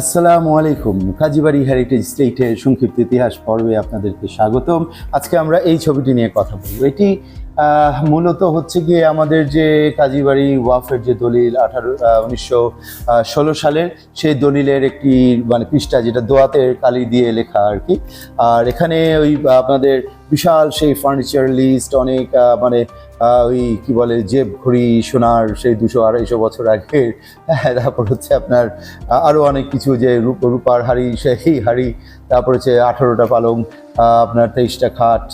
আসসালামু আলাইকুম। কাজীবাড়ি হেরিটেজ স্টেটের সংক্ষিপ্ত ইতিহাস পর্বে আপনাদেরকে স্বাগতম। আজকে আমরা এই ছবিটি নিয়ে কথা বলব। এটি মূলত হচ্ছে গিয়ে আমাদের যে কাজীবাড়ি ওয়াফের যে দলিল আঠারো উনিশশো ষোলো সালের সেই দলিলের একটি মানে পৃষ্ঠা যেটা দোয়াতে কালি দিয়ে লেখা আর কি। আর এখানে ওই আপনাদের বিশাল সেই ফার্নিচার লিস্ট অনেক মানে ওই কি বলে, জেব ঘড়ি, সোনার সেই দুশো আড়াইশো বছর আগে হ্যাঁ তারপর হচ্ছে আপনার আরও অনেক কিছু যে রূপ, রূপার হাড়ি, সেই হাড়ি, তারপর হচ্ছে আঠারোটা পালং আপনার তেইশটা খাট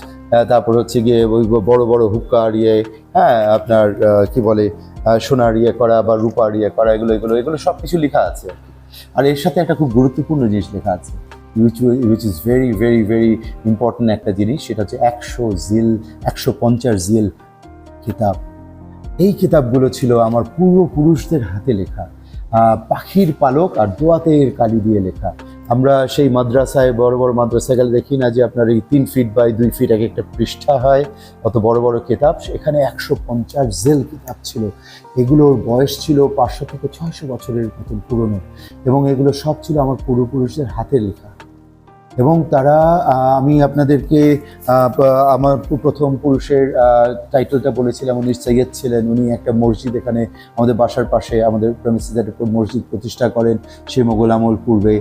তারপর হচ্ছে গিয়ে ওই বড় বড় হুক্কার ইয়ে হ্যাঁ আপনার কি বলে সোনার ইয়ে করা বা রূপার ইয়ে করা, এগুলো এগুলো এগুলো সব কিছু লেখা আছে আর এর সাথে একটা খুব গুরুত্বপূর্ণ জিনিস লেখা আছে which which is very very very important একটা জিনিস, সেটা হচ্ছে একশো জিল, একশো পঞ্চাশ জিল কিতাব। এই কিতাবগুলো ছিল আমার পূর্বপুরুষদের হাতে লেখা পাখির পালক আর দোয়াতের কালি দিয়ে লেখা। আমরা সেই মাদ্রাসায়, বড় বড় মাদ্রাসায় গেলে দেখি না যে আপনার এই তিন ফিট বাই দুই ফিট এক একটা পৃষ্ঠা হয়, অত বড় বড় কেতাব। এখানে একশো পঞ্চাশ জেল কিতাব ছিল। এগুলোর বয়স ছিল পাঁচশো থেকে ছয়শো বছরের মতন পুরনো। এবং এগুলো সব ছিল আমার পূর্বপুরুষদের হাতে লেখা। এবং তারা আমি আপনাদেরকে আমার প্রথম পুরুষের টাইটেলটা বলেছিলাম, উনি সৈয়দ ছিলেন, উনি একটা মসজিদ এখানে আমাদের বাসার পাশে আমাদের প্রেমিসিসের উপর মসজিদ প্রতিষ্ঠা করেন সে মোগল আমল পূর্বে।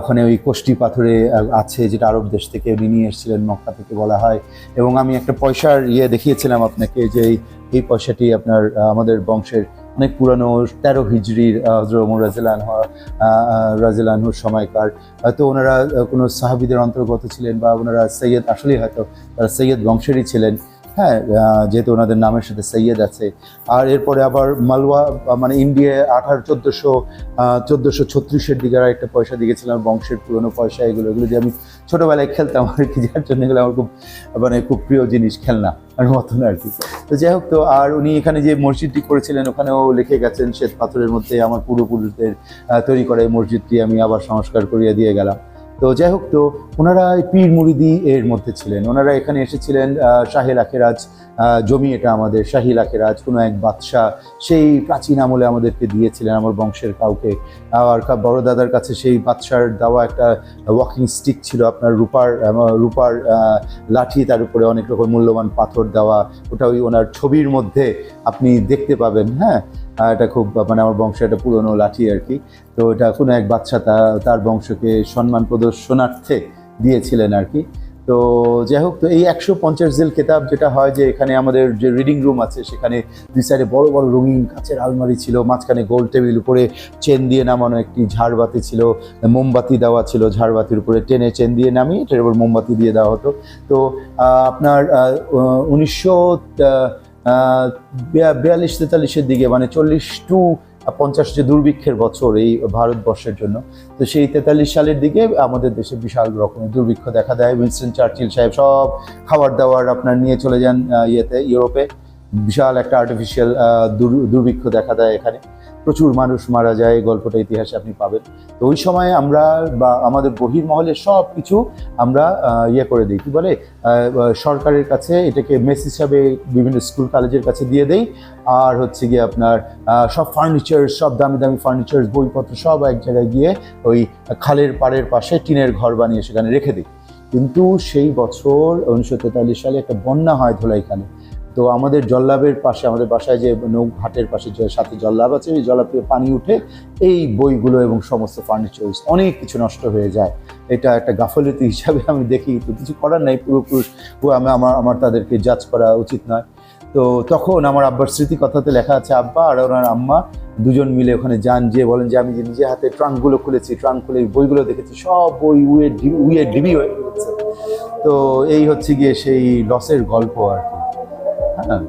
ওখানে ওই কোষ্টি পাথরে আছে যেটা আরব দেশ থেকে উনি নিয়ে এসেছিলেন, মক্কা থেকে বলা হয়। এবং আমি একটা পয়সার ইয়ে দেখিয়েছিলাম আপনাকে যে এই পয়সাটি আপনার আমাদের বংশের অনেক পুরানো তেরো হিজড়ির হজরত রাজিলান রাজিলানহুর সময়কার। হয়তো ওনারা কোনো সাহাবিদের অন্তর্গত ছিলেন বা ওনারা সৈয়দ আসলেই হয়তো তারা সৈয়দ বংশেরই ছিলেন। হ্যাঁ যেহেতু ওনাদের নামের সাথে সৈয়দ আছে। আর এরপরে আবার মালওয়া মানে ইন্ডিয়ায় আঠারো, চোদ্দোশো চোদ্দোশো ছত্রিশের দিকে একটা পয়সা দিয়েছিলাম, বংশের পুরনো পয়সা, এগুলো এগুলো যে আমি ছোটোবেলায় খেলতাম আর কি, যার জন্য এগুলো আমার খুব মানে খুব প্রিয় জিনিস খেলনা আর মতন আর কি। তো যাই হোক তো, আর উনি এখানে যে মসজিদটি করেছিলেন, ওখানেও লিখে গেছেন, শ্বেত পাথরের মধ্যে আমার পূর্বপুরুষদের তৈরি করে এই মসজিদটি আমি আবার সংস্কার করিয়ে দিয়ে গেলাম। তো যাই হোক তো ওনারা পীর মুরিদি এর মধ্যে ছিলেন। ওনারা এখানে এসেছিলেন আহ, শাহে লাখেরাজ। জমি এটা আমাদের শাহি লাখেরাজ কোনো এক বাদশাহ। সেই প্রাচীন আমলে আমাদেরকে দিয়েছিলেন আমার বংশের কাউকে। আর বড় দাদার কাছে সেই বাদশার দেওয়া একটা ওয়াকিং স্টিক ছিল আপনার রূপার রূপার লাঠি তার উপরে অনেক রকম মূল্যবান পাথর দেওয়া। ওটা ওই ওনার ছবির মধ্যে আপনি দেখতে পাবেন হ্যাঁ? এটা খুব মানে আমার বংশের একটা পুরনো লাঠি আর কি। তো এটা কোনো এক বাচ্চা তার বংশকে সম্মান প্রদর্শনার্থে দিয়েছিলেন আর কি। তো যাই হোক, তো এই একশো পঞ্চাশ জেল কেতাব যেটা হয় যে এখানে আমাদের যে রিডিং রুম আছে, সেখানে দুই সাইডে বড় বড় রঙিন কাঁচের আলমারি ছিল, মাঝখানে গোল টেবিল উপরে চেন দিয়ে নামানো একটি ঝাড়বাতি ছিল, মোমবাতি দেওয়া ছিল ঝাড়বাতির উপরে টেনে চেন দিয়ে নামিয়ে, এটার উপর মোমবাতি দিয়ে দেওয়া হতো। তো আপনার উনিশশো বিয়াল্লিশ তেতাল্লিশের দিকে মানে চল্লিশ টু পঞ্চাশ যে দুর্ভিক্ষের বছর এই ভারতবর্ষের জন্য, তো সেই তেতাল্লিশ সালের দিকে আমাদের দেশে বিশাল রকমের দুর্ভিক্ষ দেখা দেয়। উইনস্টন চার্চিল সাহেব সব খাবার দাবার আপনার নিয়ে চলে যান ইয়েতে, ইউরোপে। বিশাল একটা আর্টিফিশিয়াল দুর্ভিক্ষ দেখা দেয় এখানে। প্রচুর মানুষ মারা যায়, গল্পটা ইতিহাসে আপনি পাবেন। তো ওই সময় আমরা বা আমাদের বহির্মহলে সব কিছু আমরা ইয়ে করে দিই। কি বলে? সরকারের কাছে এটাকে মেস হিসাবে বিভিন্ন স্কুল, কলেজের কাছে দিয়ে দেই। আর হচ্ছে গিয়ে আপনার সব ফার্নিচার সব দামি দামি ফার্নিচার বইপত্র সব এক জায়গায় গিয়ে ওই খালের পাড়ের পাশে টিনের ঘর বানিয়ে সেখানে রেখে দিই। কিন্তু সেই বছর উনিশশো তেতাল্লিশ সালে একটা বন্যা হয় ধোলাইখানে তো আমাদের জল্লাবের পাশে, আমাদের বাসায় যে নৌ ঘাটের পাশে যে সাথে জল্লাব আছে ওই জল্লাব থেকে পানি উঠে এই বইগুলো এবং সমস্ত ফার্নিচার অনেক কিছু নষ্ট হয়ে যায়। এটা একটা গাফলতি হিসাবে আমি দেখি, তো কিছু করার নাই পূর্বপুরুষ ও আমি আমার আমার তাদেরকে জাজ করা উচিত নয়। তো তখন আমার আব্বার স্মৃতি কথাতে লেখা আছে, আব্বা আর ওনার আম্মা দুজন মিলে ওখানে যান, যে বলেন যে আমি যে নিজে হাতে ট্রাঙ্কগুলো খুলেছি ট্রাঙ্ক খুলে বইগুলো দেখেছি, সব বই উয়ে উয়ে ডিবি হয়ে গেছে। তো এই হচ্ছে গিয়ে সেই লসের গল্প আর কি। হ্যাঁ।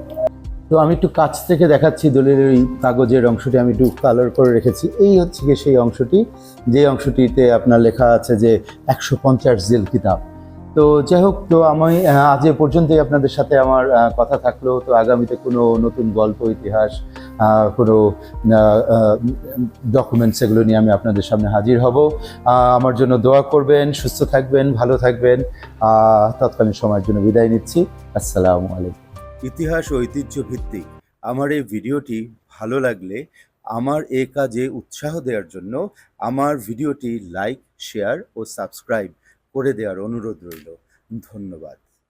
তো আমি একটু কাছ থেকে দেখাচ্ছি দলিলের ওই কাগজের অংশটি, আমি একটু কালার করে রেখেছি। এই হচ্ছে গিয়ে সেই অংশটি যে অংশটিতে আপনার লেখা আছে যে একশো পঞ্চাশ জেল কিতাব। তো যাই হোক, তো আমি আজ এ পর্যন্তই আপনাদের সাথে আমার কথা থাকল। তো আগামীতে কোনো নতুন গল্প, ইতিহাস কোনো ডকুমেন্টস এগুলো নিয়ে আমি আপনাদের সামনে হাজির হব। আমার জন্য দোয়া করবেন, সুস্থ থাকবেন, ভালো থাকবেন। তৎকালীন সময়ের জন্য বিদায় নিচ্ছি। আসসালামু আলাইকুম। ইতিহাস ঐতিহ্য ভিত্তিক আমার এই ভিডিওটি ভালো লাগলে আমার এ কাজে উৎসাহ দেওয়ার জন্য আমার ভিডিওটি লাইক, শেয়ার ও সাবস্ক্রাইব করে দেওয়ার অনুরোধ রইল। ধন্যবাদ।